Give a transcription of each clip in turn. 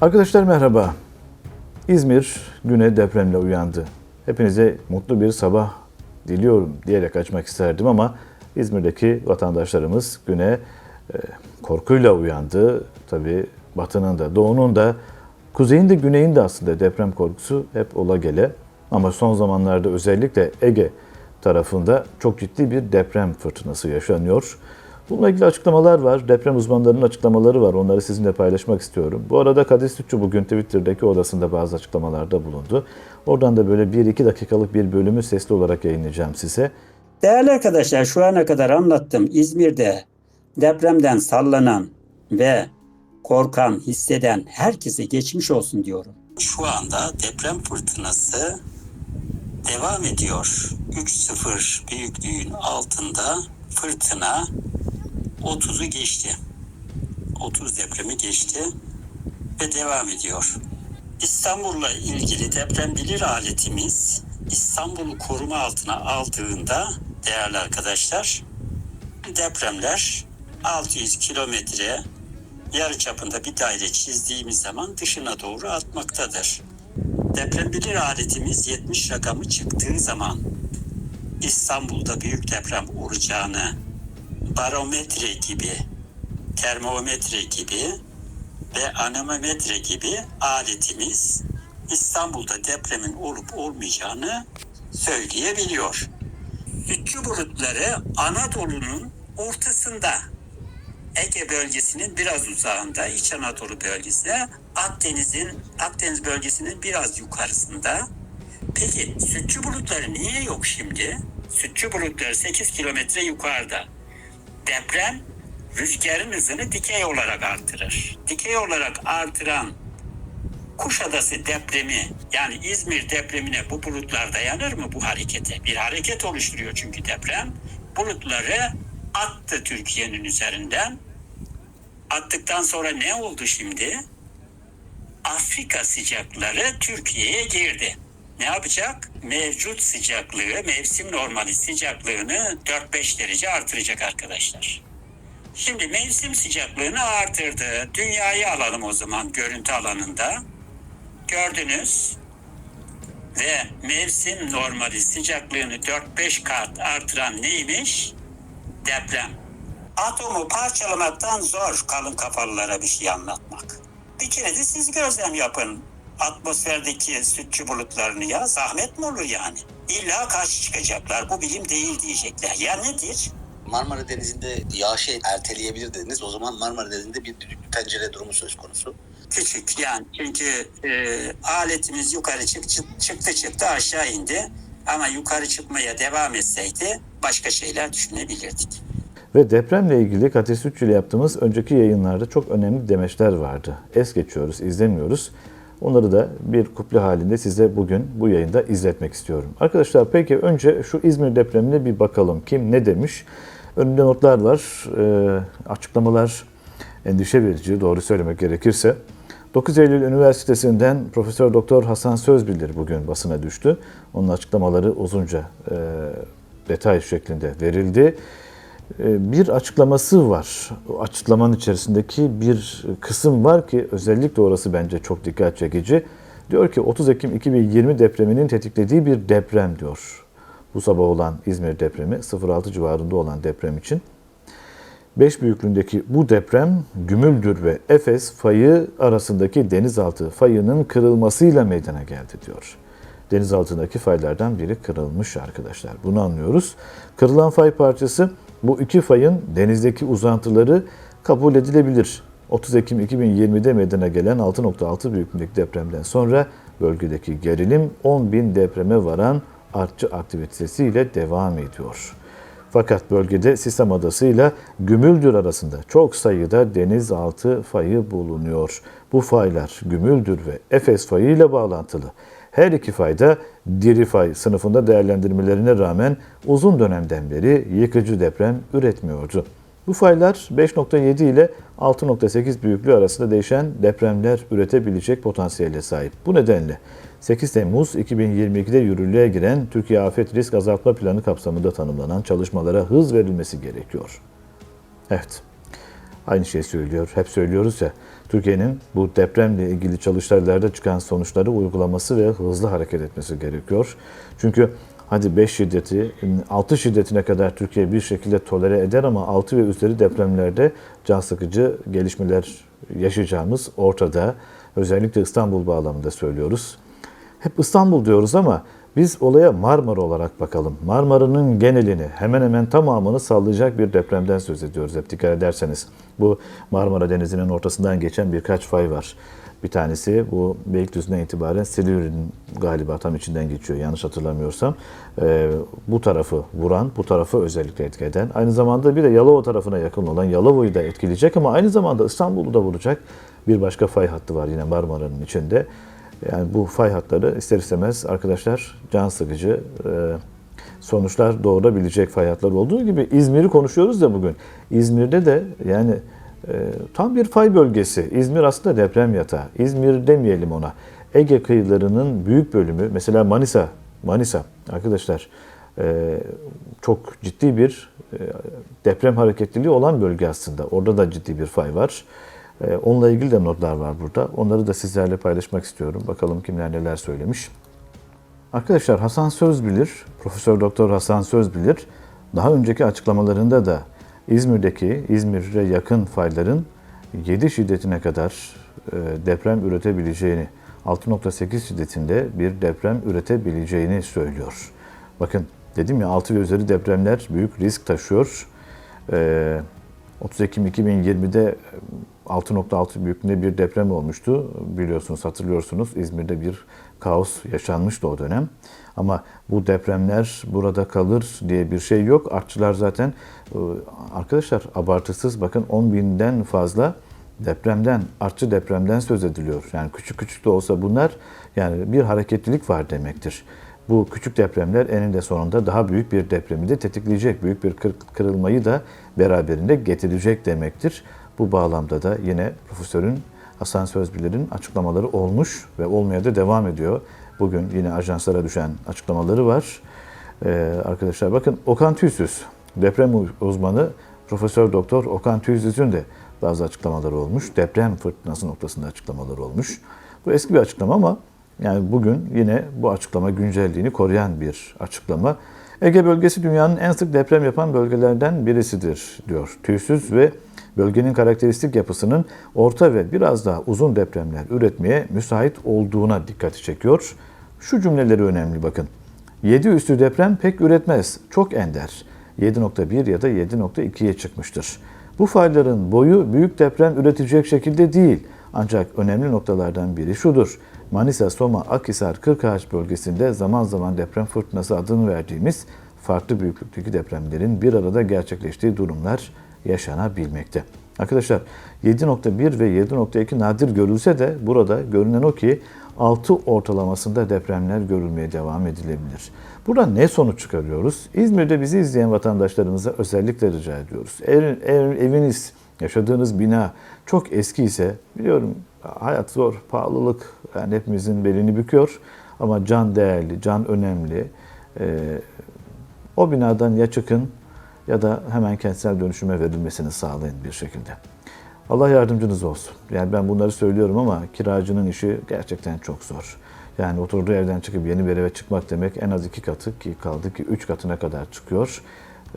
Arkadaşlar merhaba. İzmir güne depremle uyandı. Hepinize mutlu bir sabah diliyorum diyerek açmak isterdim ama İzmir'deki vatandaşlarımız güne e, korkuyla uyandı. Tabii batının da doğunun da kuzeyin de güneyin de aslında deprem korkusu hep ola gele. Ama son zamanlarda özellikle Ege tarafında çok ciddi bir deprem fırtınası yaşanıyor. Bununla ilgili açıklamalar var. Deprem uzmanlarının açıklamaları var. Onları sizinle paylaşmak istiyorum. Bu arada Kadir Sütçü bugün Twitter'daki odasında bazı açıklamalarda bulundu. Oradan da böyle 1-2 dakikalık bir bölümü sesli olarak yayınlayacağım size. Değerli arkadaşlar şu ana kadar anlattım İzmir'de depremden sallanan ve korkan, hisseden herkese geçmiş olsun diyorum. Şu anda deprem fırtınası devam ediyor. 3.0 büyüklüğün altında fırtına 30'u geçti. 30 depremi geçti ve devam ediyor. İstanbul'la ilgili deprem bilir aletimiz İstanbul'u koruma altına aldığında değerli arkadaşlar depremler 600 kilometre yarı çapında bir daire çizdiğimiz zaman dışına doğru atmaktadır. Deprem bilir aletimiz 70 rakamı çıktığı zaman İstanbul'da büyük deprem olacağını barometre gibi, termometre gibi ve anemometre gibi aletimiz İstanbul'da depremin olup olmayacağını söyleyebiliyor. Üçlü bulutları Anadolu'nun ortasında Ege bölgesinin biraz uzağında İç Anadolu bölgesi, Akdeniz'in Akdeniz bölgesinin biraz yukarısında. Peki sütçü bulutları niye yok şimdi? Sütçü bulutları 8 kilometre yukarıda. Deprem rüzgarın hızını dikey olarak artırır. Dikey olarak artıran Kuşadası depremi yani İzmir depremine bu bulutlar dayanır mı bu harekete? Bir hareket oluşturuyor çünkü deprem. Bulutları attı Türkiye'nin üzerinden. Attıktan sonra ne oldu şimdi? Afrika sıcakları Türkiye'ye girdi. Ne yapacak? Mevcut sıcaklığı, mevsim normali sıcaklığını 4-5 derece artıracak arkadaşlar. Şimdi mevsim sıcaklığını artırdı. Dünyayı alalım o zaman görüntü alanında. Gördünüz ve mevsim normali sıcaklığını 4-5 kat artıran neymiş? Deprem. Atomu parçalamaktan zor kalın kafalılara bir şey anlatmak. Bir kere de siz gözlem yapın atmosferdeki sütçü bulutlarını ya zahmet mi olur yani? İlla karşı çıkacaklar bu bilim değil diyecekler. Ya nedir? Marmara Denizi'nde yağışı erteleyebilir dediniz. O zaman Marmara Denizi'nde bir düdüklü pencere durumu söz konusu. Küçük yani çünkü e, aletimiz yukarı çık, çık- çıktı çıktı aşağı indi. Ama yukarı çıkmaya devam etseydi başka şeyler düşünebilirdik. Ve depremle ilgili Kadir Sütçü ile yaptığımız önceki yayınlarda çok önemli demeçler vardı. Es geçiyoruz, izlemiyoruz. Onları da bir kuple halinde size bugün bu yayında izletmek istiyorum. Arkadaşlar peki önce şu İzmir depremine bir bakalım. Kim ne demiş? Önümde notlar var, e, açıklamalar endişe verici doğru söylemek gerekirse. 9 Eylül Üniversitesi'nden Profesör Doktor Hasan Sözbilir bugün basına düştü. Onun açıklamaları uzunca e, detay şeklinde verildi. E, bir açıklaması var. O açıklamanın içerisindeki bir kısım var ki özellikle orası bence çok dikkat çekici. Diyor ki 30 Ekim 2020 depreminin tetiklediği bir deprem diyor. Bu sabah olan İzmir depremi 06 civarında olan deprem için. 5 büyüklüğündeki bu deprem Gümüldür ve Efes fayı arasındaki denizaltı fayının kırılmasıyla meydana geldi diyor. Denizaltındaki faylardan biri kırılmış arkadaşlar. Bunu anlıyoruz. Kırılan fay parçası bu iki fayın denizdeki uzantıları kabul edilebilir. 30 Ekim 2020'de meydana gelen 6.6 büyüklüğündeki depremden sonra bölgedeki gerilim 10 bin depreme varan artçı aktivitesiyle devam ediyor. Fakat bölgede Sisam Adası ile Gümüldür arasında çok sayıda denizaltı fayı bulunuyor. Bu faylar Gümüldür ve Efes fayı ile bağlantılı. Her iki fayda diri fay sınıfında değerlendirmelerine rağmen uzun dönemden beri yıkıcı deprem üretmiyordu. Bu faylar 5.7 ile 6.8 büyüklüğü arasında değişen depremler üretebilecek potansiyele sahip. Bu nedenle 8 Temmuz 2022'de yürürlüğe giren Türkiye Afet Risk Azaltma Planı kapsamında tanımlanan çalışmalara hız verilmesi gerekiyor. Evet, aynı şey söylüyor, hep söylüyoruz ya. Türkiye'nin bu depremle ilgili çalıştaylarda çıkan sonuçları uygulaması ve hızlı hareket etmesi gerekiyor. Çünkü hadi 5 şiddeti, 6 şiddetine kadar Türkiye bir şekilde tolere eder ama 6 ve üzeri depremlerde can sıkıcı gelişmeler yaşayacağımız ortada. Özellikle İstanbul bağlamında söylüyoruz. Hep İstanbul diyoruz ama biz olaya Marmara olarak bakalım. Marmara'nın genelini hemen hemen tamamını sallayacak bir depremden söz ediyoruz hep dikkat ederseniz. Bu Marmara Denizi'nin ortasından geçen birkaç fay var. Bir tanesi bu Beylikdüzü'nden itibaren Silivri'nin galiba tam içinden geçiyor yanlış hatırlamıyorsam. Ee, bu tarafı vuran, bu tarafı özellikle etki eden. Aynı zamanda bir de Yalova tarafına yakın olan Yalova'yı da etkileyecek ama aynı zamanda İstanbul'u da vuracak bir başka fay hattı var yine Marmara'nın içinde. Yani bu fay hatları ister istemez arkadaşlar can sıkıcı e, sonuçlar doğurabilecek fay hatları olduğu gibi İzmir'i konuşuyoruz da bugün. İzmir'de de yani e, tam bir fay bölgesi. İzmir aslında deprem yatağı. İzmir demeyelim ona. Ege kıyılarının büyük bölümü mesela Manisa, Manisa arkadaşlar e, çok ciddi bir deprem hareketliliği olan bölge aslında. Orada da ciddi bir fay var. E, onunla ilgili de notlar var burada. Onları da sizlerle paylaşmak istiyorum. Bakalım kimler neler söylemiş. Arkadaşlar Hasan Sözbilir, Profesör Doktor Hasan Sözbilir daha önceki açıklamalarında da İzmir'deki İzmir'e yakın fayların 7 şiddetine kadar e, deprem üretebileceğini, 6.8 şiddetinde bir deprem üretebileceğini söylüyor. Bakın dedim ya 6 ve üzeri depremler büyük risk taşıyor. E, 30 Ekim 2020'de 6.6 büyüklüğünde bir deprem olmuştu. Biliyorsunuz, hatırlıyorsunuz. İzmir'de bir kaos yaşanmıştı o dönem. Ama bu depremler burada kalır diye bir şey yok. Artçılar zaten e, arkadaşlar abartısız bakın 10 binden fazla depremden, artçı depremden söz ediliyor. Yani küçük küçük de olsa bunlar yani bir hareketlilik var demektir. Bu küçük depremler eninde sonunda daha büyük bir depremi de tetikleyecek, büyük bir kır- kırılmayı da beraberinde getirecek demektir. Bu bağlamda da yine profesörün Hasan Sözbilir'in açıklamaları olmuş ve olmaya da devam ediyor. Bugün yine ajanslara düşen açıklamaları var. Ee, arkadaşlar bakın Okan Tüysüz, deprem uzmanı Profesör Doktor Okan Tüysüz'ün de bazı açıklamaları olmuş. Deprem fırtınası noktasında açıklamaları olmuş. Bu eski bir açıklama ama yani bugün yine bu açıklama güncelliğini koruyan bir açıklama. Ege bölgesi dünyanın en sık deprem yapan bölgelerden birisidir diyor. Tüysüz ve bölgenin karakteristik yapısının orta ve biraz daha uzun depremler üretmeye müsait olduğuna dikkati çekiyor. Şu cümleleri önemli bakın. 7 üstü deprem pek üretmez, çok ender. 7.1 ya da 7.2'ye çıkmıştır. Bu fayların boyu büyük deprem üretecek şekilde değil. Ancak önemli noktalardan biri şudur. Manisa, Soma, Akhisar, Kırkağaç bölgesinde zaman zaman deprem fırtınası adını verdiğimiz farklı büyüklükteki depremlerin bir arada gerçekleştiği durumlar yaşanabilmekte. Arkadaşlar 7.1 ve 7.2 nadir görülse de burada görünen o ki 6 ortalamasında depremler görülmeye devam edilebilir. Burada ne sonuç çıkarıyoruz? İzmir'de bizi izleyen vatandaşlarımıza özellikle rica ediyoruz. Eğer, eğer eviniz, yaşadığınız bina çok eski ise biliyorum hayat zor, pahalılık yani hepimizin belini büküyor ama can değerli, can önemli. Ee, o binadan ya çıkın ya da hemen kentsel dönüşüme verilmesini sağlayın bir şekilde. Allah yardımcınız olsun. Yani ben bunları söylüyorum ama kiracının işi gerçekten çok zor. Yani oturduğu evden çıkıp yeni bir eve çıkmak demek en az iki katı ki kaldı ki üç katına kadar çıkıyor.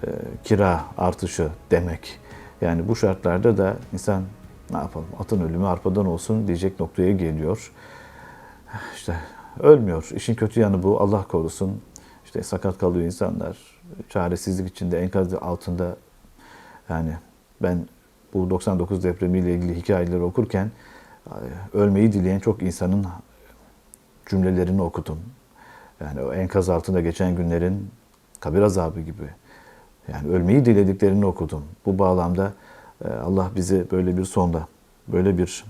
Ee, kira artışı demek. Yani bu şartlarda da insan ne yapalım atın ölümü arpadan olsun diyecek noktaya geliyor. İşte ölmüyor. İşin kötü yanı bu. Allah korusun. İşte sakat kalıyor insanlar. Çaresizlik içinde enkaz altında yani ben bu 99 depremiyle ilgili hikayeleri okurken ölmeyi dileyen çok insanın cümlelerini okudum. Yani o enkaz altında geçen günlerin kabir azabı gibi. Yani ölmeyi dilediklerini okudum. Bu bağlamda e, Allah bizi böyle bir sonda, böyle bir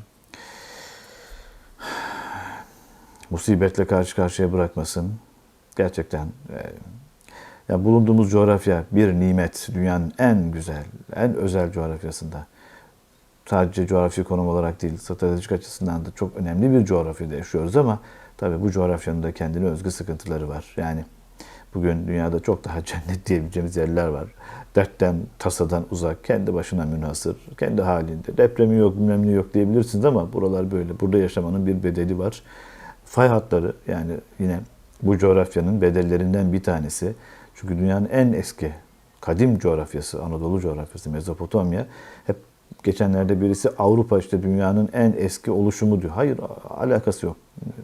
musibetle karşı karşıya bırakmasın. Gerçekten e, ya bulunduğumuz coğrafya bir nimet. Dünyanın en güzel, en özel coğrafyasında. Sadece coğrafi konum olarak değil, stratejik açısından da çok önemli bir coğrafyada yaşıyoruz ama tabii bu coğrafyanın da kendine özgü sıkıntıları var. Yani Bugün dünyada çok daha cennet diyebileceğimiz yerler var. Dertten, tasadan uzak, kendi başına münhasır, kendi halinde. Depremi yok, bilmem yok diyebilirsiniz ama buralar böyle. Burada yaşamanın bir bedeli var. Fay hatları yani yine bu coğrafyanın bedellerinden bir tanesi. Çünkü dünyanın en eski kadim coğrafyası, Anadolu coğrafyası, Mezopotamya. Hep geçenlerde birisi Avrupa işte dünyanın en eski oluşumu diyor. Hayır alakası yok.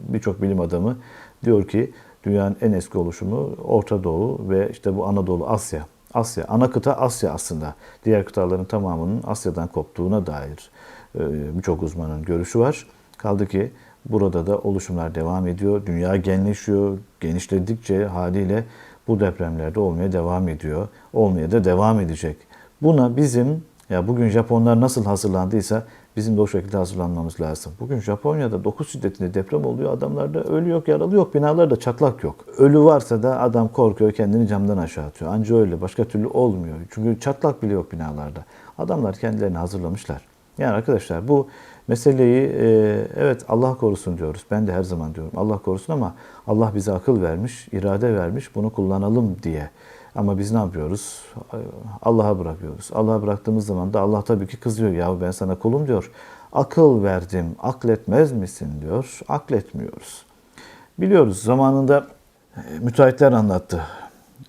Birçok bilim adamı diyor ki dünyanın en eski oluşumu Orta Doğu ve işte bu Anadolu, Asya. Asya, ana kıta Asya aslında. Diğer kıtaların tamamının Asya'dan koptuğuna dair e, birçok uzmanın görüşü var. Kaldı ki burada da oluşumlar devam ediyor. Dünya genleşiyor. Genişledikçe haliyle bu depremlerde olmaya devam ediyor. Olmaya da devam edecek. Buna bizim ya bugün Japonlar nasıl hazırlandıysa bizim de o şekilde hazırlanmamız lazım. Bugün Japonya'da 9 şiddetinde deprem oluyor. Adamlarda ölü yok, yaralı yok, binalarda çatlak yok. Ölü varsa da adam korkuyor, kendini camdan aşağı atıyor. Anca öyle, başka türlü olmuyor. Çünkü çatlak bile yok binalarda. Adamlar kendilerini hazırlamışlar. Yani arkadaşlar bu meseleyi e, evet Allah korusun diyoruz. Ben de her zaman diyorum Allah korusun ama Allah bize akıl vermiş, irade vermiş bunu kullanalım diye. Ama biz ne yapıyoruz? Allah'a bırakıyoruz. Allah'a bıraktığımız zaman da Allah tabii ki kızıyor. Ya ben sana kulum diyor. Akıl verdim, akletmez misin diyor. Akletmiyoruz. Biliyoruz zamanında e, müteahhitler anlattı.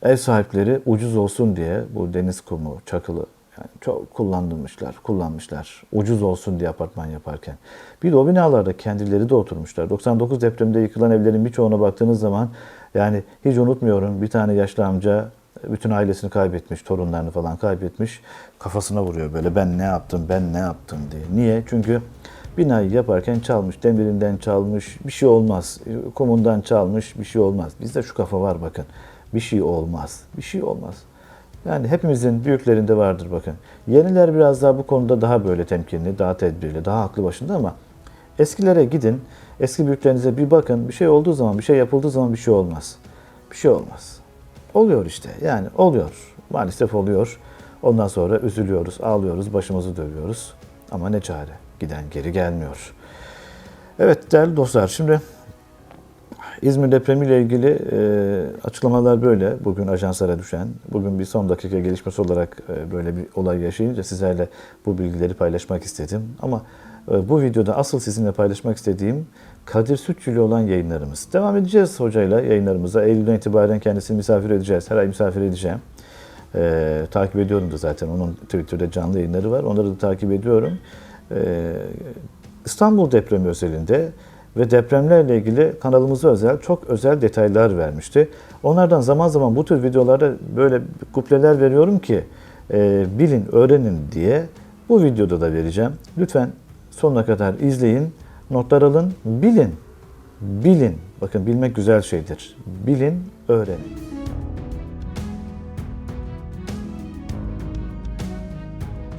Ev sahipleri ucuz olsun diye bu deniz kumu, çakılı yani çok kullanmışlar, kullanmışlar. Ucuz olsun diye apartman yaparken. Bir de o binalarda kendileri de oturmuşlar. 99 depremde yıkılan evlerin birçoğuna baktığınız zaman yani hiç unutmuyorum bir tane yaşlı amca bütün ailesini kaybetmiş, torunlarını falan kaybetmiş. Kafasına vuruyor böyle ben ne yaptım, ben ne yaptım diye. Niye? Çünkü binayı yaparken çalmış, demirinden çalmış, bir şey olmaz. Kumundan çalmış, bir şey olmaz. Bizde şu kafa var bakın. Bir şey olmaz, bir şey olmaz. Yani hepimizin büyüklerinde vardır bakın. Yeniler biraz daha bu konuda daha böyle temkinli, daha tedbirli, daha aklı başında ama eskilere gidin, eski büyüklerinize bir bakın. Bir şey olduğu zaman, bir şey yapıldığı zaman bir şey olmaz. Bir şey olmaz. Oluyor işte. Yani oluyor. Maalesef oluyor. Ondan sonra üzülüyoruz, ağlıyoruz, başımızı dövüyoruz. Ama ne çare? Giden geri gelmiyor. Evet değerli dostlar şimdi İzmir depremiyle ilgili e, açıklamalar böyle. Bugün ajanslara düşen, bugün bir son dakika gelişmesi olarak e, böyle bir olay yaşayınca sizlerle bu bilgileri paylaşmak istedim. Ama e, bu videoda asıl sizinle paylaşmak istediğim Kadir Sütçü ile olan yayınlarımız. Devam edeceğiz hocayla yayınlarımıza. Eylül'den itibaren kendisini misafir edeceğiz. Her ay misafir edeceğim. E, takip ediyorum da zaten. Onun Twitter'da canlı yayınları var. Onları da takip ediyorum. E, İstanbul depremi özelinde ve depremlerle ilgili kanalımıza özel çok özel detaylar vermişti. Onlardan zaman zaman bu tür videolarda böyle kupleler veriyorum ki e, bilin, öğrenin diye bu videoda da vereceğim. Lütfen sonuna kadar izleyin, notlar alın, bilin. Bilin. Bakın bilmek güzel şeydir. Bilin, öğrenin.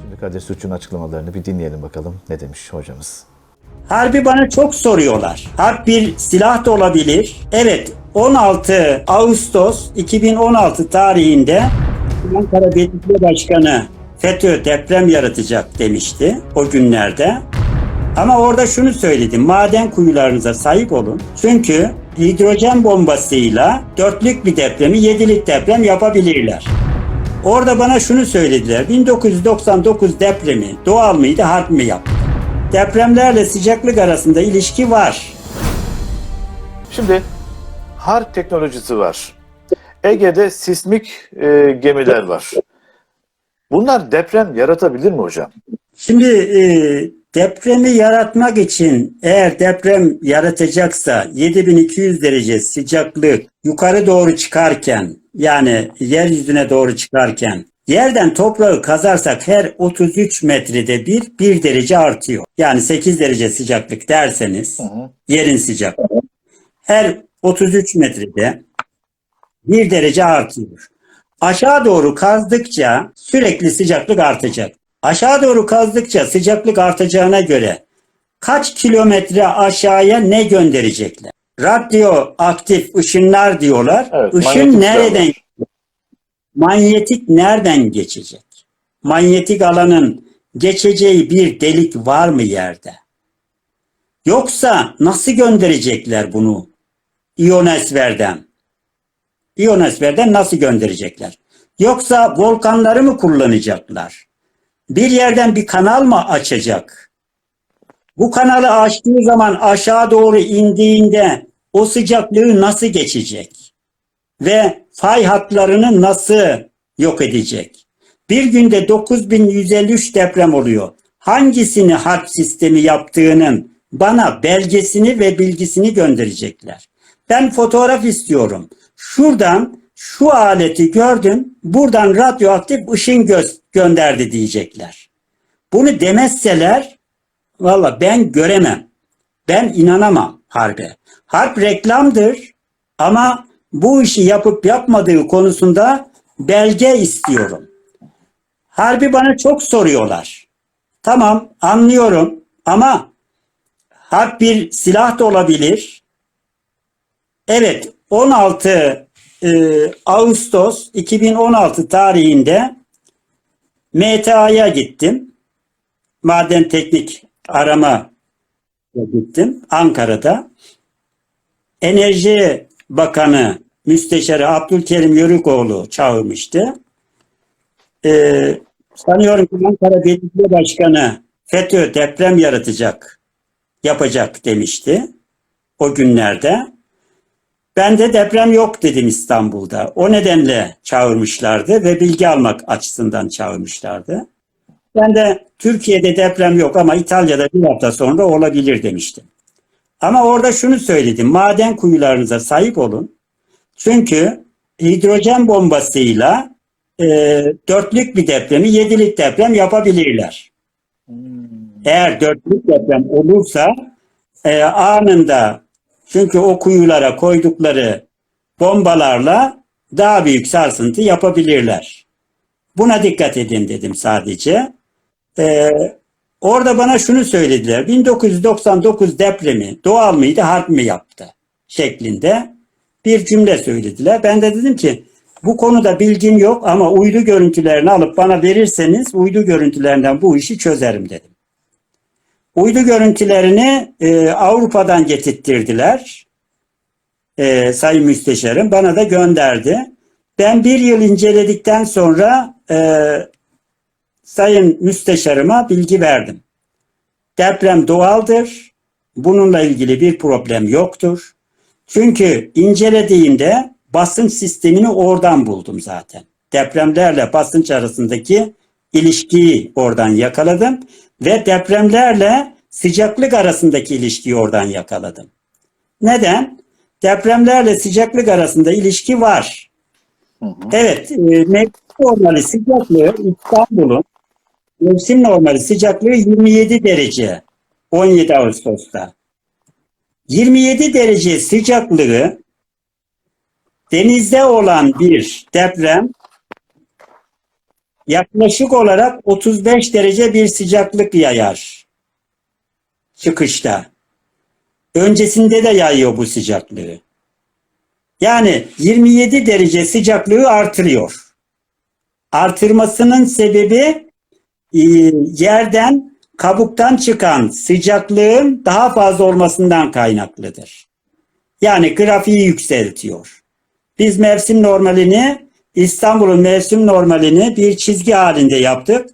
Şimdi Kadir Suç'un açıklamalarını bir dinleyelim bakalım ne demiş hocamız. Harbi bana çok soruyorlar. Harp bir silah da olabilir. Evet 16 Ağustos 2016 tarihinde Ankara Belediye Başkanı FETÖ deprem yaratacak demişti o günlerde. Ama orada şunu söyledim. Maden kuyularınıza sahip olun. Çünkü hidrojen bombasıyla dörtlük bir depremi yedilik deprem yapabilirler. Orada bana şunu söylediler. 1999 depremi doğal mıydı, harp mı yaptı? Depremlerle sıcaklık arasında ilişki var. Şimdi harp teknolojisi var. Ege'de sismik e, gemiler var. Bunlar deprem yaratabilir mi hocam? Şimdi e, depremi yaratmak için eğer deprem yaratacaksa 7200 derece sıcaklık yukarı doğru çıkarken yani yeryüzüne doğru çıkarken yerden toprağı kazarsak her 33 metrede bir 1 derece artıyor. Yani 8 derece sıcaklık derseniz yerin sıcaklığı her 33 metrede 1 derece artıyor. Aşağı doğru kazdıkça sürekli sıcaklık artacak. Aşağı doğru kazdıkça sıcaklık artacağına göre kaç kilometre aşağıya ne gönderecekler? Radyoaktif ışınlar diyorlar. Evet, Işın nereden? alanlar. Manyetik nereden geçecek? Manyetik alanın geçeceği bir delik var mı yerde? Yoksa nasıl gönderecekler bunu? İyonosferden. İyonosferden nasıl gönderecekler? Yoksa volkanları mı kullanacaklar? Bir yerden bir kanal mı açacak? Bu kanalı açtığı zaman aşağı doğru indiğinde o sıcaklığı nasıl geçecek? Ve fay hatlarını nasıl yok edecek? Bir günde 9153 deprem oluyor. Hangisini harp sistemi yaptığının bana belgesini ve bilgisini gönderecekler. Ben fotoğraf istiyorum. Şuradan şu aleti gördüm. Buradan radyoaktif ışın gö- gönderdi diyecekler. Bunu demezseler valla ben göremem. Ben inanamam harbe. Harp reklamdır ama bu işi yapıp yapmadığı konusunda belge istiyorum. Harbi bana çok soruyorlar. Tamam anlıyorum ama harp bir silah da olabilir. Evet 16 e, Ağustos 2016 tarihinde MTA'ya gittim. Maden Teknik Arama gittim Ankara'da. Enerji Bakanı Müsteşarı Abdülkerim Yörükoğlu çağırmıştı. Ee, sanıyorum ki Ankara Belediye Başkanı FETÖ deprem yaratacak, yapacak demişti o günlerde. Ben de deprem yok dedim İstanbul'da. O nedenle çağırmışlardı ve bilgi almak açısından çağırmışlardı. Ben de Türkiye'de deprem yok ama İtalya'da bir hafta sonra olabilir demiştim. Ama orada şunu söyledim. Maden kuyularınıza sahip olun. Çünkü hidrojen bombasıyla e, dörtlük bir depremi yedilik deprem yapabilirler. Eğer dörtlük deprem olursa e, anında çünkü o kuyulara koydukları bombalarla daha büyük sarsıntı yapabilirler. Buna dikkat edin dedim sadece. Ee, orada bana şunu söylediler. 1999 depremi doğal mıydı, harp mi yaptı? Şeklinde bir cümle söylediler. Ben de dedim ki bu konuda bilgim yok ama uydu görüntülerini alıp bana verirseniz uydu görüntülerinden bu işi çözerim dedim. Uydu görüntülerini e, Avrupa'dan getirttirdiler. E, Sayın Müsteşarım bana da gönderdi. Ben bir yıl inceledikten sonra e, Sayın Müsteşarıma bilgi verdim. Deprem doğaldır. Bununla ilgili bir problem yoktur. Çünkü incelediğimde basınç sistemini oradan buldum zaten. Depremlerle basınç arasındaki ilişkiyi oradan yakaladım ve depremlerle sıcaklık arasındaki ilişkiyi oradan yakaladım. Neden? Depremlerle sıcaklık arasında ilişki var. Evet, e, mevsim normali sıcaklığı İstanbul'un mevsim normali sıcaklığı 27 derece 17 Ağustos'ta. 27 derece sıcaklığı denizde olan bir deprem yaklaşık olarak 35 derece bir sıcaklık yayar çıkışta. Öncesinde de yayıyor bu sıcaklığı. Yani 27 derece sıcaklığı artırıyor. Artırmasının sebebi yerden kabuktan çıkan sıcaklığın daha fazla olmasından kaynaklıdır. Yani grafiği yükseltiyor. Biz mevsim normalini İstanbul'un mevsim normalini bir çizgi halinde yaptık.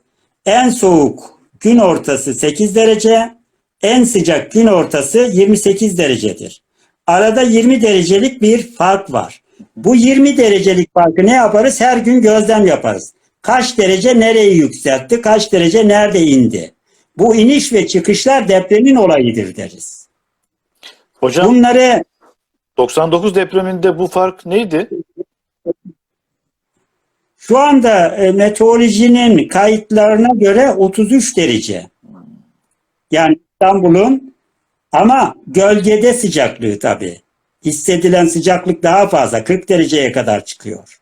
En soğuk gün ortası 8 derece, en sıcak gün ortası 28 derecedir. Arada 20 derecelik bir fark var. Bu 20 derecelik farkı ne yaparız? Her gün gözlem yaparız. Kaç derece nereyi yükseltti, kaç derece nerede indi? Bu iniş ve çıkışlar depremin olayıdır deriz. Hocam Bunları 99 depreminde bu fark neydi? Şu anda e, meteorolojinin kayıtlarına göre 33 derece. Yani İstanbul'un ama gölgede sıcaklığı tabii. Hissedilen sıcaklık daha fazla 40 dereceye kadar çıkıyor.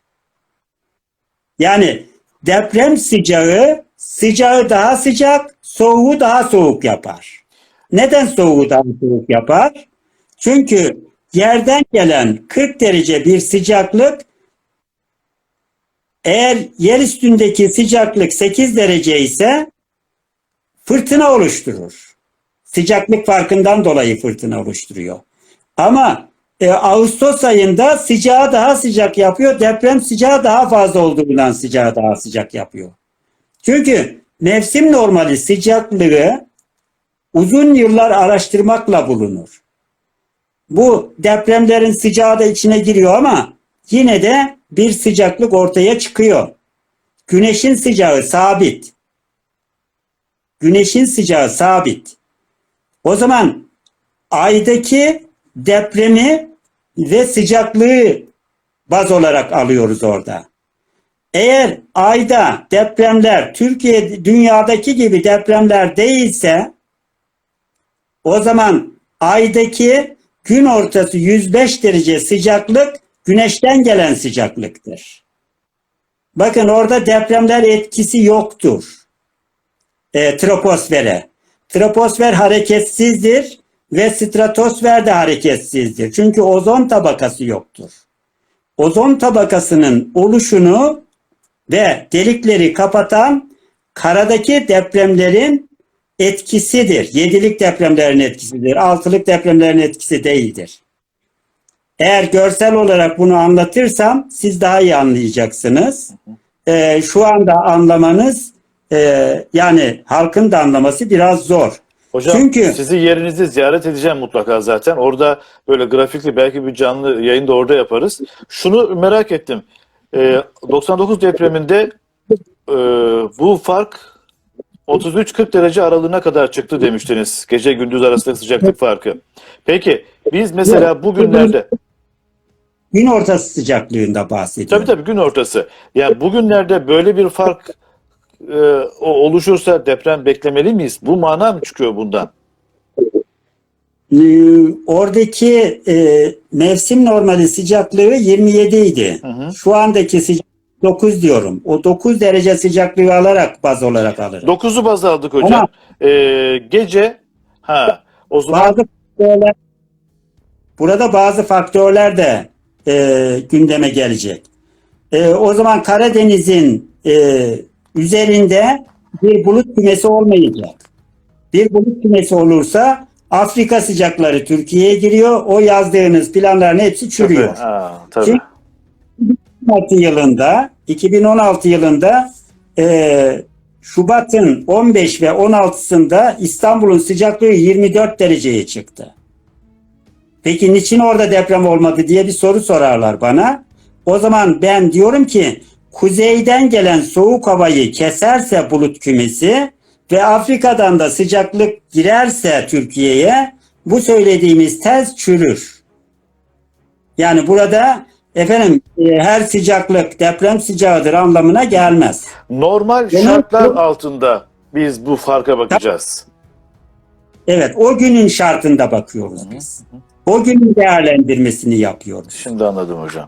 Yani deprem sıcağı sıcağı daha sıcak, soğuğu daha soğuk yapar. Neden soğuğu daha soğuk yapar? Çünkü yerden gelen 40 derece bir sıcaklık eğer yer üstündeki sıcaklık 8 derece ise fırtına oluşturur. Sıcaklık farkından dolayı fırtına oluşturuyor. Ama e, Ağustos ayında sıcağı daha sıcak yapıyor. Deprem sıcağı daha fazla olduğundan sıcağı daha sıcak yapıyor. Çünkü mevsim normali sıcaklığı uzun yıllar araştırmakla bulunur. Bu depremlerin sıcağı da içine giriyor ama yine de bir sıcaklık ortaya çıkıyor. Güneşin sıcağı sabit. Güneşin sıcağı sabit. O zaman aydaki depremi ve sıcaklığı baz olarak alıyoruz orada. Eğer ayda depremler Türkiye dünyadaki gibi depremler değilse o zaman aydaki gün ortası 105 derece sıcaklık güneşten gelen sıcaklıktır. Bakın orada depremler etkisi yoktur. E, troposfere. Troposfer hareketsizdir ve stratosfer de hareketsizdir. Çünkü ozon tabakası yoktur. Ozon tabakasının oluşunu ve delikleri kapatan karadaki depremlerin etkisidir. Yedilik depremlerin etkisidir. Altılık depremlerin etkisi değildir. Eğer görsel olarak bunu anlatırsam siz daha iyi anlayacaksınız. Ee, şu anda anlamanız e, yani halkın da anlaması biraz zor. Hocam Çünkü- sizi yerinizi ziyaret edeceğim mutlaka zaten. Orada böyle grafikli belki bir canlı yayın da orada yaparız. Şunu merak ettim. Ee, 99 depreminde e, bu fark 33-40 derece aralığına kadar çıktı demiştiniz. Gece gündüz arasındaki sıcaklık farkı. Peki biz mesela bugünlerde Gün ortası sıcaklığında bahsediyorum. tabii tabii gün ortası. Yani bugünlerde böyle bir fark e, o- oluşursa deprem beklemeli miyiz? Bu mana mı çıkıyor bundan? Ee, oradaki e, mevsim normali sıcaklığı 27 idi. Hı hı. Şu andaki sıcaklık 9 diyorum. O 9 derece sıcaklığı alarak baz olarak alırım. 9'u baz aldık hocam. Ama- Ee, gece ha o zaman Bazı faktörler burada bazı faktörler de e, gündeme gelecek. E, o zaman Karadeniz'in e, üzerinde bir bulut kümesi olmayacak. Bir bulut kümesi olursa Afrika sıcakları Türkiye'ye giriyor. O yazdığınız planların hepsi çürüyor. Ha, tabii. Çünkü- 2016 yılında 2016 yılında e, Şubat'ın 15 ve 16'sında İstanbul'un sıcaklığı 24 dereceye çıktı. Peki niçin orada deprem olmadı diye bir soru sorarlar bana. O zaman ben diyorum ki kuzeyden gelen soğuk havayı keserse bulut kümesi ve Afrika'dan da sıcaklık girerse Türkiye'ye bu söylediğimiz tez çürür. Yani burada efendim e, her sıcaklık deprem sıcağıdır anlamına gelmez. Normal Genel- şartlar altında biz bu farka bakacağız. Evet o günün şartında bakıyoruz biz. O günün değerlendirmesini yapıyoruz. Şimdi anladım hocam.